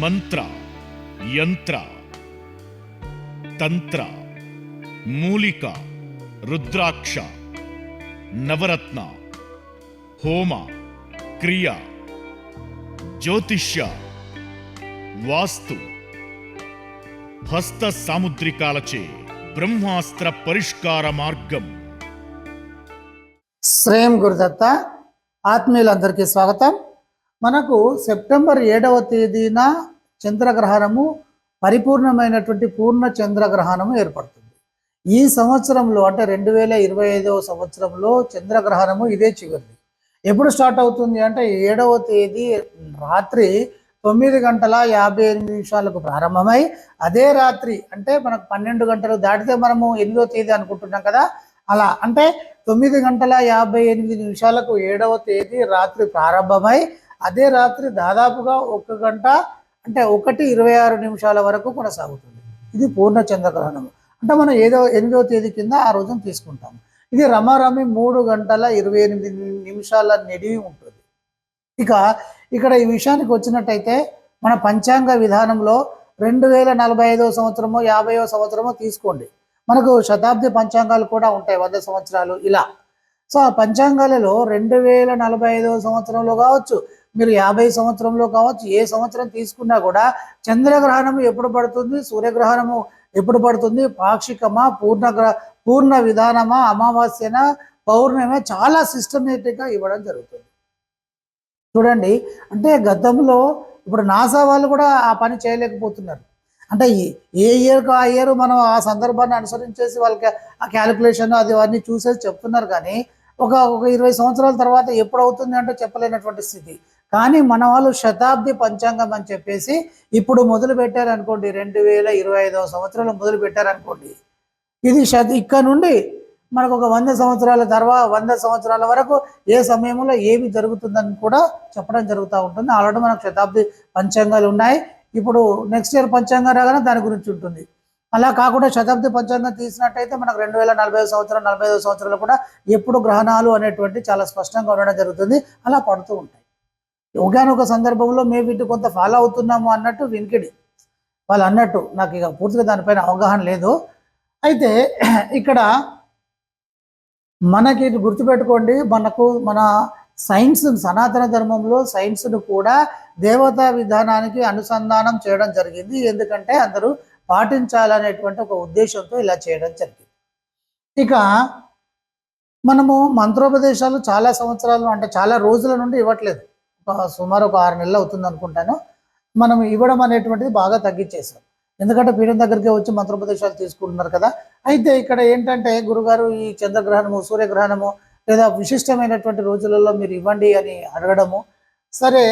మంత్ర యంత్ర తంత్ర మూలిక రుద్రాక్ష నవరత్న హోమ క్రియ జ్యోతిష్య వాస్తు హస్త సాముద్రికాలచే బ్రహ్మాస్త్ర పరిష్కార మార్గం శ్రేయం గురుదత్త ఆత్మీయులందరికీ స్వాగతం మనకు సెప్టెంబర్ ఏడవ తేదీన చంద్రగ్రహణము పరిపూర్ణమైనటువంటి పూర్ణ చంద్రగ్రహణము ఏర్పడుతుంది. ఈ సంవత్సరంలో అంటే రెండు వేల ఇరవై ఐదవ సంవత్సరంలో చంద్రగ్రహణము ఇదే చివరిది. ఎప్పుడు స్టార్ట్ అవుతుంది అంటే ఏడవ తేదీ రాత్రి తొమ్మిది గంటల యాభై ఎనిమిది నిమిషాలకు ప్రారంభమై అదే రాత్రి అంటే మనకు పన్నెండు గంటలు దాటితే మనము ఎనిమిదో తేదీ అనుకుంటున్నాం కదా. అలా అంటే తొమ్మిది గంటల యాభై ఎనిమిది నిమిషాలకు ఏడవ తేదీ రాత్రి ప్రారంభమై అదే రాత్రి దాదాపుగా ఒక గంట అంటే ఒకటి ఇరవై ఆరు నిమిషాల వరకు కొనసాగుతుంది. ఇది పూర్ణ చంద్రగ్రహణం అంటే మనం ఏదో ఎనిమిదో తేదీ కింద ఆ రోజున తీసుకుంటాం ఇది రమారమి మూడు గంటల ఇరవై ఎనిమిది నిమిషాల నిడివి ఉంటుంది. ఇక ఇక్కడ ఈ విషయానికి వచ్చినట్టయితే మన పంచాంగ విధానంలో రెండు వేల నలభై ఐదవ సంవత్సరమో యాభైవ సంవత్సరమో తీసుకోండి. మనకు శతాబ్ది పంచాంగాలు కూడా ఉంటాయి వంద సంవత్సరాలు ఇలా. సో ఆ పంచాంగాలలో రెండు వేల నలభై ఐదవ సంవత్సరంలో కావచ్చు మీరు యాభై సంవత్సరంలో కావచ్చు ఏ సంవత్సరం తీసుకున్నా కూడా చంద్రగ్రహణము ఎప్పుడు పడుతుంది సూర్యగ్రహణము ఎప్పుడు పడుతుంది పాక్షికమా పూర్ణగ్రహ పూర్ణ విధానమా అమావాస్యన పౌర్ణమే చాలా సిస్టమేటిక్గా ఇవ్వడం జరుగుతుంది. చూడండి అంటే గతంలో ఇప్పుడు నాసా వాళ్ళు కూడా ఆ పని చేయలేకపోతున్నారు. అంటే ఏ ఇయర్కు ఆ ఇయర్ మనం ఆ సందర్భాన్ని అనుసరించేసి వాళ్ళకి ఆ క్యాలిక్యులేషన్ అది అవన్నీ చూసేసి చెప్తున్నారు కానీ ఒక ఒక ఇరవై సంవత్సరాల తర్వాత ఎప్పుడు అవుతుంది అంటే చెప్పలేనటువంటి స్థితి. కానీ మన వాళ్ళు శతాబ్ది పంచాంగం అని చెప్పేసి ఇప్పుడు మొదలు పెట్టారనుకోండి రెండు వేల ఇరవై ఐదవ సంవత్సరంలో మొదలు పెట్టారనుకోండి ఇది శత ఇక్కడ నుండి మనకు ఒక వంద సంవత్సరాల తర్వాత వంద సంవత్సరాల వరకు ఏ సమయంలో ఏమి జరుగుతుందని కూడా చెప్పడం జరుగుతూ ఉంటుంది. ఆల్రెడీ మనకు శతాబ్ది పంచాంగాలు ఉన్నాయి. ఇప్పుడు నెక్స్ట్ ఇయర్ పంచాంగం రాగానే దాని గురించి ఉంటుంది. అలా కాకుండా శతాబ్ది పంచాంగం తీసినట్టయితే మనకు రెండు వేల నలభై ఐదు సంవత్సరం నలభై ఐదు సంవత్సరాలు కూడా ఎప్పుడు గ్రహణాలు అనేటువంటి చాలా స్పష్టంగా ఉండడం జరుగుతుంది. అలా పడుతూ ఉంటాయి. ఒకనొక సందర్భంలో మేము వీటి కొంత ఫాలో అవుతున్నాము అన్నట్టు వినికిడి. వాళ్ళు అన్నట్టు నాకు ఇక పూర్తిగా దానిపైన అవగాహన లేదు. అయితే ఇక్కడ మనకి గుర్తుపెట్టుకోండి మనకు మన సైన్స్ సనాతన ధర్మంలో సైన్స్ను కూడా దేవతా విధానానికి అనుసంధానం చేయడం జరిగింది. ఎందుకంటే అందరూ పాటించాలనేటువంటి ఒక ఉద్దేశంతో ఇలా చేయడం జరిగింది. ఇక మనము మంత్రోపదేశాలు చాలా సంవత్సరాలు అంటే చాలా రోజుల నుండి ఇవ్వట్లేదు. సుమారు ఒక ఆరు నెలలు అవుతుంది అనుకుంటాను. మనం ఇవ్వడం అనేటువంటిది బాగా తగ్గించేశాం. ఎందుకంటే పీఠం దగ్గరికి వచ్చి మంత్రోపదేశాలు తీసుకుంటున్నారు కదా. అయితే ఇక్కడ ఏంటంటే గురుగారు ఈ చంద్రగ్రహణము సూర్యగ్రహణము లేదా విశిష్టమైనటువంటి రోజులలో మీరు ఇవ్వండి అని అడగడము. సరే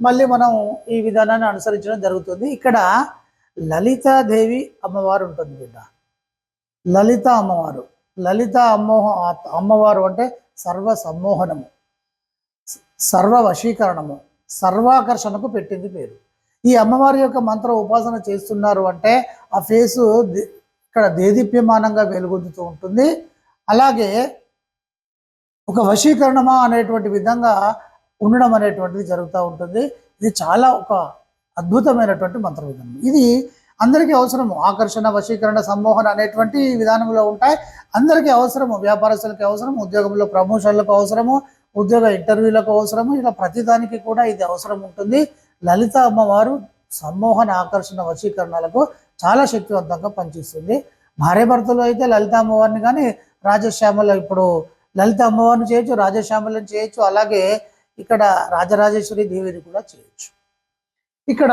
మళ్ళీ మనం ఈ విధానాన్ని అనుసరించడం జరుగుతుంది. ఇక్కడ లలితాదేవి అమ్మవారు ఉంటుంది బిడ్డ. లలిత అమ్మవారు. లలిత అమ్మోహ అమ్మవారు అంటే సర్వ సమ్మోహనము సర్వ వశీకరణము సర్వాకర్షణకు పెట్టింది పేరు. ఈ అమ్మవారి యొక్క మంత్ర ఉపాసన చేస్తున్నారు అంటే ఆ ఫేసు ఇక్కడ దేదీప్యమానంగా వెలుగొందుతూ ఉంటుంది. అలాగే ఒక వశీకరణమా అనేటువంటి విధంగా ఉండడం అనేటువంటిది జరుగుతూ ఉంటుంది. ఇది చాలా ఒక అద్భుతమైనటువంటి మంత్ర విధానం ఇది అందరికీ అవసరము. ఆకర్షణ వశీకరణ సమ్మోహన అనేటువంటి విధానంలో ఉంటాయి. అందరికీ అవసరము. వ్యాపారస్తులకి అవసరం ఉద్యోగంలో ప్రమోషన్లకు అవసరము. ఉద్యోగ ఇంటర్వ్యూలకు అవసరము. ఇలా ప్రతిదానికి కూడా ఇది అవసరం ఉంటుంది. లలిత అమ్మవారు సమ్మోహన ఆకర్షణ వశీకరణలకు చాలా శక్తివంతంగా పనిచేస్తుంది. భార్యభర్తలు అయితే లలిత అమ్మవారిని కానీ రాజశ్యామల ఇప్పుడు లలిత అమ్మవారిని చేయొచ్చు రాజశ్యామలను చేయొచ్చు. అలాగే ఇక్కడ రాజరాజేశ్వరి దేవిని కూడా చేయొచ్చు. ఇక్కడ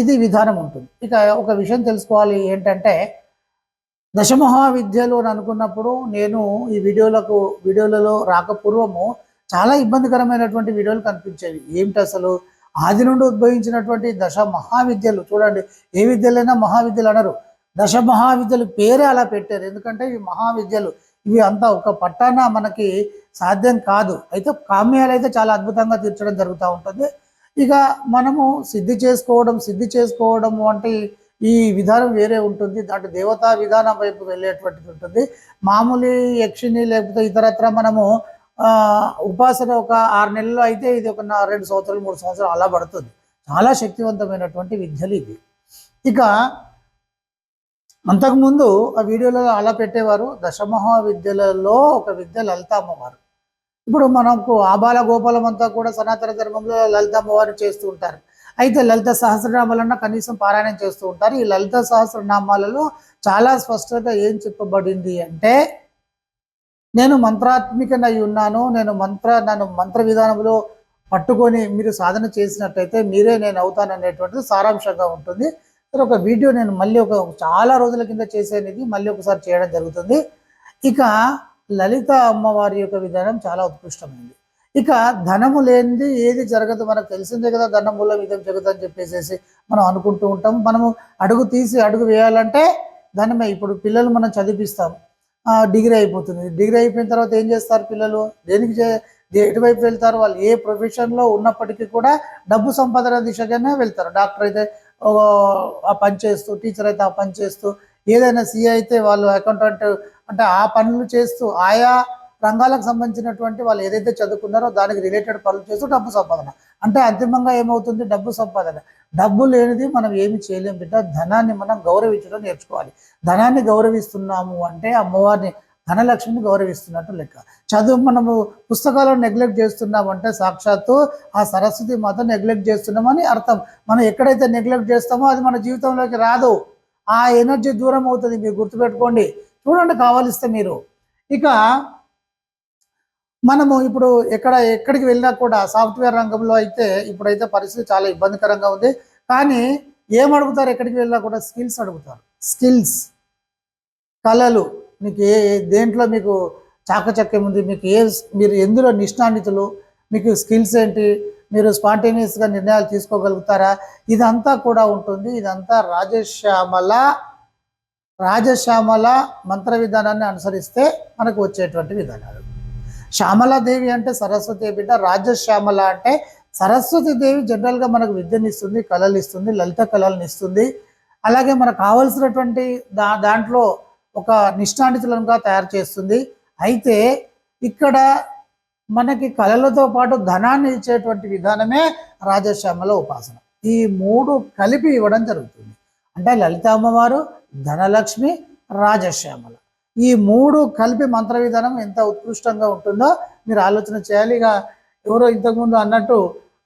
ఇది విధానం ఉంటుంది. ఇక ఒక విషయం తెలుసుకోవాలి ఏంటంటే దశమహావిద్యలు అని అనుకున్నప్పుడు నేను ఈ వీడియోలకు వీడియోలలో రాకపూర్వము చాలా ఇబ్బందికరమైనటువంటి వీడియోలు కనిపించేవి. ఏమిటి అసలు? ఆది నుండి ఉద్భవించినటువంటి దశ మహావిద్యలు చూడండి ఏ విద్యలైనా మహావిద్యలు అనరు. దశ మహావిద్యలు పేరే అలా పెట్టారు. ఎందుకంటే ఇవి మహావిద్యలు. ఇవి అంతా ఒక పట్టాన మనకి సాధ్యం కాదు. అయితే కామ్యాలు అయితే చాలా అద్భుతంగా తీర్చడం జరుగుతూ ఉంటుంది. ఇక మనము సిద్ధి చేసుకోవడం సిద్ధి చేసుకోవడం వంటి ఈ విధానం వేరే ఉంటుంది. దాంట్లో దేవతా విధానం వైపు వెళ్ళేటువంటిది ఉంటుంది. మామూలు యక్షిని లేకపోతే ఇతరత్ర మనము ఉపాసన ఒక ఆరు నెలలు అయితే ఇది ఒక రెండు సంవత్సరాలు మూడు సంవత్సరాలు అలా పడుతుంది. చాలా శక్తివంతమైనటువంటి విద్యలు ఇది ఇక అంతకుముందు ఆ వీడియోలో అలా పెట్టేవారు. దశమహా విద్యలలో ఒక విద్య లలిత అమ్మవారు ఇప్పుడు మనకు ఆబాల గోపాలం అంతా కూడా సనాతన ధర్మంలో లలితామ్మవారు చేస్తూ ఉంటారు. అయితే లలిత సహస్రనామాలన్నా కనీసం పారాయణం చేస్తూ ఉంటారు. ఈ లలిత సహస్రనామాలలో చాలా స్పష్టంగా ఏం చెప్పబడింది అంటే నేను మంత్రాత్మికనై ఉన్నాను. నేను మంత్ర నన్ను మంత్ర విధానంలో పట్టుకొని మీరు సాధన చేసినట్టయితే మీరే నేను అవుతాను అనేటువంటిది సారాంశంగా ఉంటుంది. సరే ఒక వీడియో నేను మళ్ళీ ఒక చాలా రోజుల కింద చేసేది మళ్ళీ ఒకసారి చేయడం జరుగుతుంది. ఇక లలిత అమ్మవారి యొక్క విధానం చాలా ఉత్కృష్టమైంది. ఇక ధనము లేనిది ఏది జరగదు. మనకు తెలిసిందే కదా ధనం మూలం ఇదం జగదు అని చెప్పేసి మనం అనుకుంటూ ఉంటాం. మనము అడుగు తీసి అడుగు వేయాలంటే ధనమే. ఇప్పుడు పిల్లలు మనం చదివిస్తాం. డిగ్రీ అయిపోతుంది. డిగ్రీ అయిపోయిన తర్వాత ఏం చేస్తారు పిల్లలు? దేనికి చే- ఎటువైపు వెళ్తారు వాళ్ళు? ఏ ప్రొఫెషన్లో ఉన్నప్పటికీ కూడా డబ్బు సంపాదన దిశగానే వెళ్తారు. డాక్టర్ అయితే ఆ పని చేస్తూ టీచర్ అయితే ఆ పని చేస్తూ ఏదైనా సీఏ అయితే వాళ్ళు అకౌంటెంట్ అంటే ఆ పనులు చేస్తూ ఆయా రంగాలకు సంబంధించినటువంటి వాళ్ళు ఏదైతే చదువుకున్నారో దానికి రిలేటెడ్ పనులు చేస్తూ డబ్బు సంపాదన. అంటే అంతిమంగా ఏమవుతుంది? డబ్బు సంపాదన. డబ్బు లేనిది మనం ఏమి చేయలేం బిడ్డ. ధనాన్ని మనం గౌరవించడం నేర్చుకోవాలి. ధనాన్ని గౌరవిస్తున్నాము అంటే అమ్మవారిని ధనలక్ష్మిని గౌరవిస్తున్నట్టు లెక్క. చదువు మనము పుస్తకాలను నెగ్లెక్ట్ చేస్తున్నామంటే సాక్షాత్తు ఆ సరస్వతి మాత నెగ్లెక్ట్ చేస్తున్నామని అర్థం. మనం ఎక్కడైతే నెగ్లెక్ట్ చేస్తామో అది మన జీవితంలోకి రాదు. ఆ ఎనర్జీ దూరం అవుతుంది. మీరు గుర్తుపెట్టుకోండి. చూడండి కావాలిస్తే మీరు. ఇక మనము ఇప్పుడు ఎక్కడ ఎక్కడికి వెళ్ళినా కూడా సాఫ్ట్వేర్ రంగంలో అయితే ఇప్పుడైతే పరిస్థితి చాలా ఇబ్బందికరంగా ఉంది. కానీ ఏం అడుగుతారు ఎక్కడికి వెళ్ళినా కూడా? స్కిల్స్ అడుగుతారు. స్కిల్స్. కళలు. మీకు ఏ దేంట్లో మీకు చాకచక్యం ఉంది? మీకు ఏ మీరు ఎందులో నిష్ణానితులు మీకు స్కిల్స్ ఏంటి? మీరు స్పాంటేనియస్గా నిర్ణయాలు తీసుకోగలుగుతారా? ఇదంతా కూడా ఉంటుంది. ఇదంతా రాజశ్యామల రాజశ్యామల మంత్ర విధానాన్ని అనుసరిస్తే మనకు వచ్చేటువంటి విధానాలు. శ్యామలాదేవి అంటే సరస్వతి బిడ్డ రాజశ్యామల అంటే సరస్వతి దేవి జనరల్గా మనకు విద్యనిస్తుంది కళలు ఇస్తుంది లలిత కళలను ఇస్తుంది అలాగే మనకు కావలసినటువంటి దా దాంట్లో ఒక నిష్ణానితులంగా తయారు చేస్తుంది. అయితే ఇక్కడ మనకి కళలతో పాటు ధనాన్ని ఇచ్చేటువంటి విధానమే రాజశ్యామల ఉపాసన. ఈ మూడు కలిపి ఇవ్వడం జరుగుతుంది. అంటే లలిత అమ్మవారు ధనలక్ష్మి రాజశ్యామల. ఈ మూడు కలిపి మంత్ర విధానం ఎంత ఉత్కృష్టంగా ఉంటుందో మీరు ఆలోచన చేయాలి. ఇక ఎవరో ఇంతకుముందు అన్నట్టు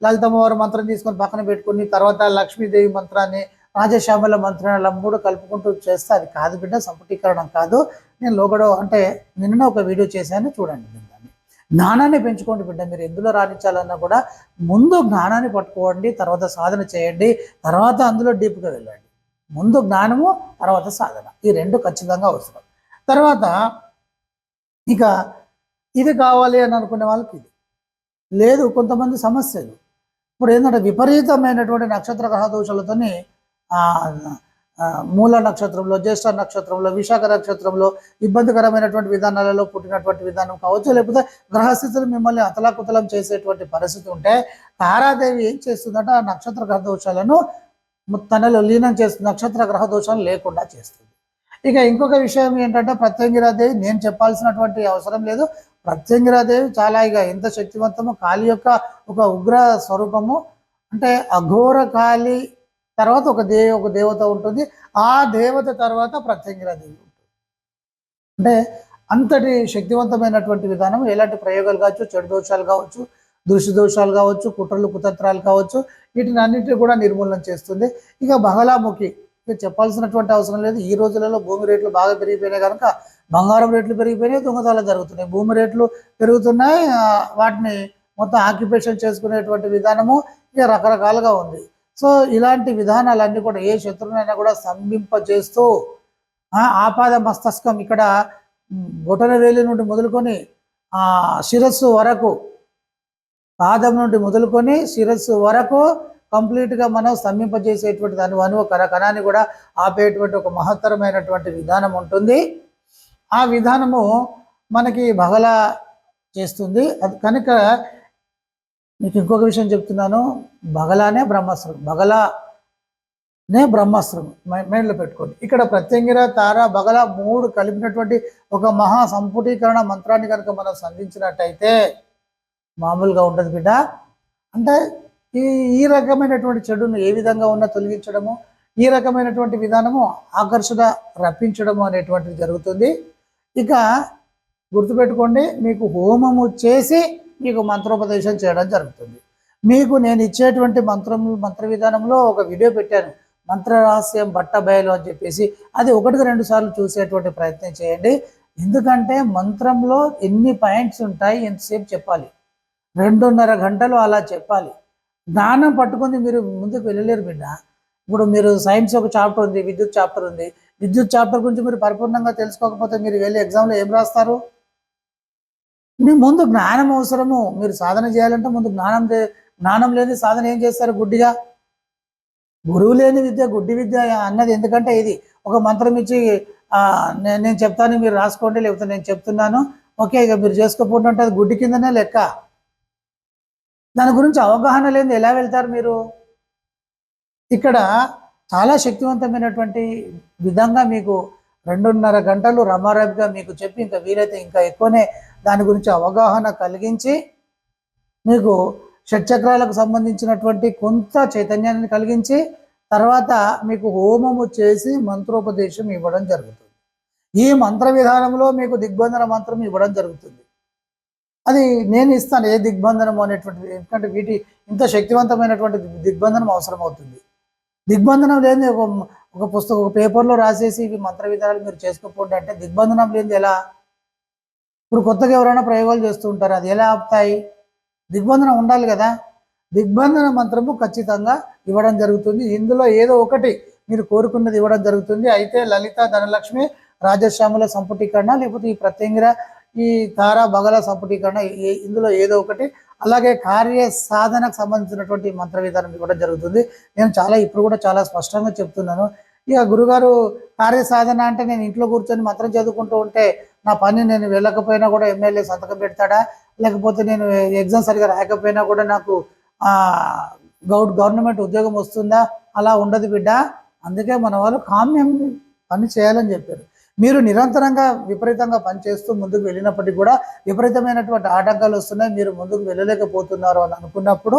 లలితమ్మవారి మంత్రం తీసుకొని పక్కన పెట్టుకుని తర్వాత లక్ష్మీదేవి మంత్రాన్ని రాజశ్యామల మంత్రాన్ని అలా మూడు కలుపుకుంటూ చేస్తే అది కాదు బిడ్డ సంపుటీకరణం కాదు. నేను లోగడో అంటే నిన్న ఒక వీడియో చేశాను చూడండి దాన్ని జ్ఞానాన్ని పెంచుకోండి బిడ్డ మీరు ఎందులో రాణించాలన్నా కూడా ముందు జ్ఞానాన్ని పట్టుకోండి తర్వాత సాధన చేయండి తర్వాత అందులో డీప్గా వెళ్ళండి. ముందు జ్ఞానము తర్వాత సాధన. ఈ రెండు ఖచ్చితంగా అవసరం. తర్వాత ఇక ఇది కావాలి అని అనుకునే వాళ్ళకి ఇది. లేదు కొంతమంది సమస్యలు. ఇప్పుడు ఏంటంటే విపరీతమైనటువంటి నక్షత్ర గ్రహ దోషాలతోని ఆ, మూల నక్షత్రంలో జ్యేష్ఠ నక్షత్రంలో విశాఖ నక్షత్రంలో ఇబ్బందికరమైనటువంటి విధానాలలో పుట్టినటువంటి విధానం కావచ్చు లేకపోతే గ్రహస్థితులు మిమ్మల్ని అతలాకుతలం చేసేటువంటి పరిస్థితి ఉంటే తారాదేవి ఏం చేస్తుందంటే ఆ నక్షత్ర గ్రహ దోషాలను తనలో లీనం చేస్తుంది నక్షత్ర గ్రహ దోషాలు లేకుండా చేస్తుంది. ఇక ఇంకొక విషయం ఏంటంటే ప్రత్యంగిరాదేవి నేను చెప్పాల్సినటువంటి అవసరం లేదు. ప్రత్యంగిరాదేవి చాలా ఇక ఎంత శక్తివంతమో కాళీ యొక్క ఒక ఉగ్ర స్వరూపము. అంటే అఘోర కాళి తర్వాత ఒక దేవి ఒక దేవత ఉంటుంది. ఆ దేవత తర్వాత ప్రత్యంగిరాదేవి ఉంటుంది. అంటే అంతటి శక్తివంతమైనటువంటి విధానం ఎలాంటి ప్రయోగాలు కావచ్చు చెడు దోషాలు కావచ్చు దృష్టి దోషాలు కావచ్చు కుట్రలు కుతంత్రాలు కావచ్చు వీటిని అన్నింటినీ కూడా నిర్మూలన చేస్తుంది. ఇక బహలాముఖి చెప్పాల్సినటువంటి అవసరం లేదు. ఈ రోజులలో భూమి రేట్లు బాగా పెరిగిపోయినాయి కనుక బంగారం రేట్లు పెరిగిపోయినాయి దొంగతనాలు జరుగుతున్నాయి. భూమి రేట్లు పెరుగుతున్నాయి వాటిని మొత్తం ఆక్యుపేషన్ చేసుకునేటువంటి విధానము ఇక రకరకాలుగా ఉంది. సో ఇలాంటి విధానాలన్నీ కూడా ఏ శత్రువునైనా కూడా స్తంభింపజేస్తూ ఆపాద మస్తస్కం ఇక్కడ ఉమ్, వేలి నుండి మొదలుకొని శిరస్సు వరకు పాదం నుండి మొదలుకొని శిరస్సు వరకు కంప్లీట్గా మనం స్తంభింపజేసేటువంటి దాని అను కర కణాన్ని కూడా ఆపేటువంటి ఒక మహత్తరమైనటువంటి విధానం ఉంటుంది. ఆ విధానము మనకి బహళ చేస్తుంది. అది కనుక మీకు ఇంకొక విషయం చెప్తున్నాను. బగలానే బ్రహ్మాస్త్రం. బగలానే బ్రహ్మాస్త్రం. మైండ్లో పెట్టుకోండి. ఇక్కడ ప్రత్యంగిర తార బగల మూడు కలిపినటువంటి ఒక మహా సంపుటీకరణ మంత్రాన్ని కనుక మనం సంధించినట్టయితే మామూలుగా ఉండదు బిడ్డ. అంటే ఈ ఈ రకమైనటువంటి చెడును ఏ విధంగా ఉన్నా తొలగించడము ఈ రకమైనటువంటి విధానము ఆకర్షణ రప్పించడము అనేటువంటిది జరుగుతుంది. ఇక గుర్తుపెట్టుకోండి మీకు హోమము చేసి మీకు మంత్రోపదేశం చేయడం జరుగుతుంది. మీకు నేను ఇచ్చేటువంటి మంత్రం మంత్ర విధానంలో ఒక వీడియో పెట్టాను. మంత్ర రహస్యం బట్ట బయలు అని చెప్పేసి అది ఒకటికి రెండు సార్లు చూసేటువంటి ప్రయత్నం చేయండి. ఎందుకంటే మంత్రంలో ఎన్ని పాయింట్స్ ఉంటాయి ఎంతసేపు చెప్పాలి? రెండున్నర గంటలు అలా చెప్పాలి. జ్ఞానం పట్టుకొని మీరు ముందుకు వెళ్ళలేరు బిడ్డ. ఇప్పుడు మీరు సైన్స్ ఒక చాప్టర్ ఉంది విద్యుత్ చాప్టర్ ఉంది. విద్యుత్ చాప్టర్ గురించి మీరు పరిపూర్ణంగా తెలుసుకోకపోతే మీరు వెళ్ళి ఎగ్జామ్లో ఏం రాస్తారు? మీ ముందు జ్ఞానం అవసరము. మీరు సాధన చేయాలంటే ముందు జ్ఞానం జ్ఞానం లేని సాధన ఏం చేస్తారు గుడ్డిగా? గురువు లేని విద్య గుడ్డి విద్య అన్నది ఎందుకంటే ఇది. ఒక మంత్రం ఇచ్చి నేను చెప్తాను మీరు రాసుకోండి లేకపోతే నేను చెప్తున్నాను. ఓకే ఇక మీరు చేసుకోకుండా ఉంటే అది గుడ్డి కిందనే లెక్క. దాని గురించి అవగాహన లేని ఎలా వెళ్తారు మీరు? ఇక్కడ చాలా శక్తివంతమైనటువంటి విధంగా మీకు రెండున్నర గంటలు రమారవిగా మీకు చెప్పి ఇంకా వీలైతే ఇంకా ఎక్కువనే దాని గురించి అవగాహన కలిగించి మీకు షట్చక్రాలకు సంబంధించినటువంటి కొంత చైతన్యాన్ని కలిగించి తర్వాత మీకు హోమము చేసి మంత్రోపదేశం ఇవ్వడం జరుగుతుంది. ఈ మంత్ర విధానంలో మీకు దిగ్బంధన మంత్రం ఇవ్వడం జరుగుతుంది. అది నేను ఇస్తాను ఏ దిగ్బంధనం అనేటువంటిది. ఎందుకంటే వీటి ఇంత శక్తివంతమైనటువంటి దిగ్బంధనం అవసరం అవుతుంది దిగ్బంధనం లేని ఒక ఒక పుస్తకం ఒక పేపర్లో రాసేసి ఇవి మంత్ర విధానాలు మీరు చేసుకోకపోండి అంటే దిగ్బంధనం లేనిది ఎలా? ఇప్పుడు కొత్తగా ఎవరైనా ప్రయోగాలు చేస్తూ ఉంటారు అది ఎలా ఆపుతాయి? దిగ్బంధనం ఉండాలి కదా? దిగ్బంధన మంత్రము ఖచ్చితంగా ఇవ్వడం జరుగుతుంది. ఇందులో ఏదో ఒకటి మీరు కోరుకున్నది ఇవ్వడం జరుగుతుంది. అయితే లలిత ధనలక్ష్మి రాజశ్యాముల సంపుటీకరణ లేకపోతే ఈ ప్రత్యంగిర ఈ తార బగల సంపుటీకరణ ఇందులో ఏదో ఒకటి. అలాగే కార్య సాధనకు సంబంధించినటువంటి మంత్ర విధానం ఇవ్వడం జరుగుతుంది. నేను చాలా ఇప్పుడు కూడా చాలా స్పష్టంగా చెప్తున్నాను. ఇక గురుగారు కార్య సాధన అంటే నేను ఇంట్లో కూర్చొని మంత్రం చదువుకుంటూ ఉంటే నా పని నేను వెళ్ళకపోయినా కూడా ఎమ్మెల్యే సంతకం పెడతాడా? లేకపోతే నేను ఎగ్జామ్ సరిగా రాయకపోయినా కూడా నాకు ఆ, గౌ గవర్నమెంట్ ఉద్యోగం వస్తుందా? అలా ఉండదు బిడ్డ. అందుకే మన వాళ్ళు కామ్యం పని చేయాలని చెప్పారు. మీరు నిరంతరంగా విపరీతంగా పనిచేస్తూ ముందుకు వెళ్ళినప్పటికీ కూడా విపరీతమైనటువంటి ఆటంకాలు వస్తున్నాయి. మీరు ముందుకు వెళ్ళలేకపోతున్నారు అని అనుకున్నప్పుడు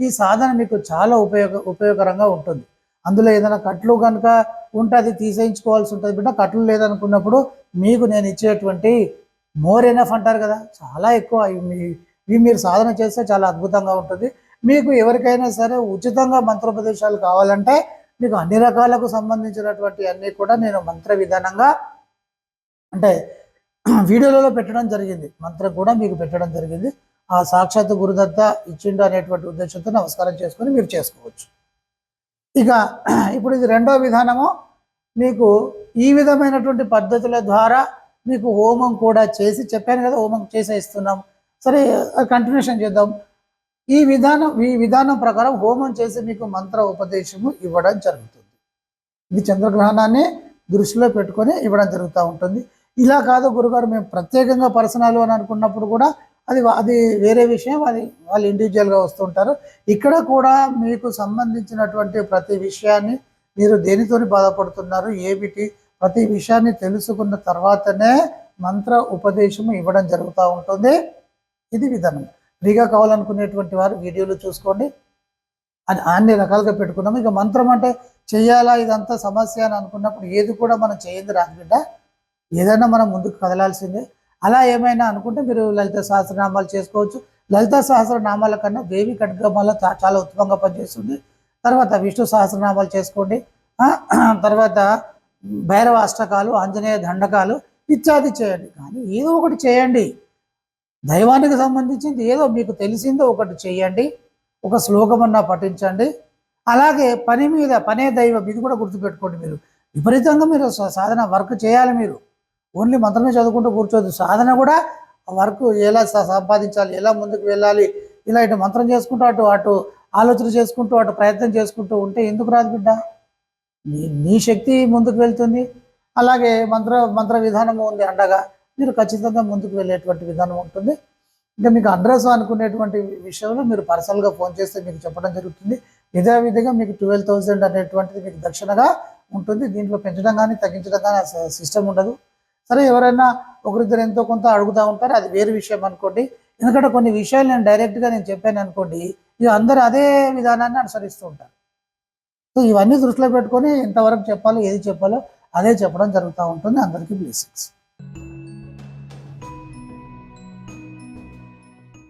ఈ సాధన మీకు చాలా ఉపయోగ ఉపయోగకరంగా ఉంటుంది. అందులో ఏదైనా కట్లు కనుక ఉంటే అది తీసేయించుకోవాల్సి ఉంటుంది. బిడ్డ కట్లు లేదనుకున్నప్పుడు మీకు నేను ఇచ్చేటువంటి మోర్ ఎనఫ్ అంటారు కదా చాలా ఎక్కువ ఇవి మీ- మీరు సాధన చేస్తే చాలా అద్భుతంగా ఉంటుంది. మీకు ఎవరికైనా సరే ఉచితంగా మంత్రోపదేశాలు కావాలంటే మీకు అన్ని రకాలకు సంబంధించినటువంటి అన్నీ కూడా నేను మంత్ర విధానంగా అంటే వీడియోలలో పెట్టడం జరిగింది. మంత్రం కూడా మీకు పెట్టడం జరిగింది. ఆ సాక్షాత్ గురుదత్త ఇచ్చిండు అనేటువంటి ఉద్దేశంతో నమస్కారం చేసుకొని మీరు చేసుకోవచ్చు. ఇక ఇప్పుడు ఇది రెండో విధానము. మీకు ఈ విధమైనటువంటి పద్ధతుల ద్వారా మీకు హోమం కూడా చేసి చెప్పాను కదా హోమం చేసే ఇస్తున్నాం సరే కంటిన్యూషన్ చేద్దాం. ఈ విధానం ఈ విధానం ప్రకారం హోమం చేసి మీకు మంత్ర ఉపదేశము ఇవ్వడం జరుగుతుంది. ఇది చంద్రగ్రహణాన్ని దృష్టిలో పెట్టుకొని ఇవ్వడం జరుగుతూ ఉంటుంది. ఇలా కాదు గురుగారు మేము ప్రత్యేకంగా పర్సనల్ అని అనుకున్నప్పుడు కూడా అది అది వేరే విషయం. అది వాళ్ళు ఇండివిజువల్గా వస్తుంటారు ఇక్కడ కూడా మీకు సంబంధించినటువంటి ప్రతి విషయాన్ని మీరు దేనితోని బాధపడుతున్నారు ఏమిటి ప్రతి విషయాన్ని తెలుసుకున్న తర్వాతనే మంత్ర ఉపదేశము ఇవ్వడం జరుగుతూ ఉంటుంది. ఇది విధానం. ఫ్రీగా కావాలనుకునేటువంటి వారు వీడియోలు చూసుకోండి. అది అన్ని రకాలుగా పెట్టుకున్నాము. ఇక మంత్రం అంటే చెయ్యాలా? ఇదంతా సమస్య అని అనుకున్నప్పుడు ఏది కూడా మనం చేయింది రాదు బిడ్డ ఏదైనా మనం ముందుకు కదలాల్సిందే. అలా ఏమైనా అనుకుంటే మీరు లలిత సహస్రనామాలు చేసుకోవచ్చు. లలిత సహస్రనామాల కన్నా దేవి కట్గమాల చాలా ఉత్తమంగా పనిచేస్తుంది. తర్వాత విష్ణు సహస్రనామాలు చేసుకోండి. తర్వాత భైరవ అష్టకాలు ఆంజనేయ దండకాలు ఇత్యాది చేయండి. కానీ ఏదో ఒకటి చేయండి. దైవానికి సంబంధించింది ఏదో మీకు తెలిసిందో ఒకటి చేయండి ఒక శ్లోకమన్నా పఠించండి. అలాగే పని మీద పనే దైవం ఇది కూడా గుర్తుపెట్టుకోండి మీరు. విపరీతంగా మీరు సాధన వర్క్ చేయాలి మీరు. ఓన్లీ మంత్రమే చదువుకుంటూ కూర్చోదు. సాధన కూడా వర్క్ ఎలా సంపాదించాలి ఎలా ముందుకు వెళ్ళాలి ఇలా ఇటు మంత్రం చేసుకుంటూ అటు అటు ఆలోచన చేసుకుంటూ అటు ప్రయత్నం చేసుకుంటూ ఉంటే ఎందుకు రాదు బిడ్డ? నీ నీ శక్తి ముందుకు వెళ్తుంది. అలాగే మంత్ర మంత్ర విధానము ఉంది అండగా. మీరు ఖచ్చితంగా ముందుకు వెళ్ళేటువంటి విధానం ఉంటుంది. ఇంకా మీకు అడ్రస్ అనుకునేటువంటి విషయంలో మీరు పర్సనల్గా ఫోన్ చేస్తే మీకు చెప్పడం జరుగుతుంది. ఇదే విధంగా మీకు ట్వెల్వ్ థౌజండ్ అనేటువంటిది మీకు దక్షిణగా ఉంటుంది. దీంట్లో పెంచడం కానీ తగ్గించడం కానీ సిస్టమ్ ఉండదు. సరే ఎవరైనా ఒకరిద్దరు ఎంతో కొంత అడుగుతూ ఉంటారు. అది వేరే విషయం అనుకోండి. ఎందుకంటే కొన్ని విషయాలు నేను డైరెక్ట్గా నేను చెప్పాను అనుకోండి ఇక అందరూ అదే విధానాన్ని అనుసరిస్తూ ఉంటారు. సో ఇవన్నీ దృష్టిలో పెట్టుకొని ఎంతవరకు చెప్పాలో ఏది చెప్పాలో అదే చెప్పడం జరుగుతూ ఉంటుంది. అందరికీ బ్లెస్సింగ్స్.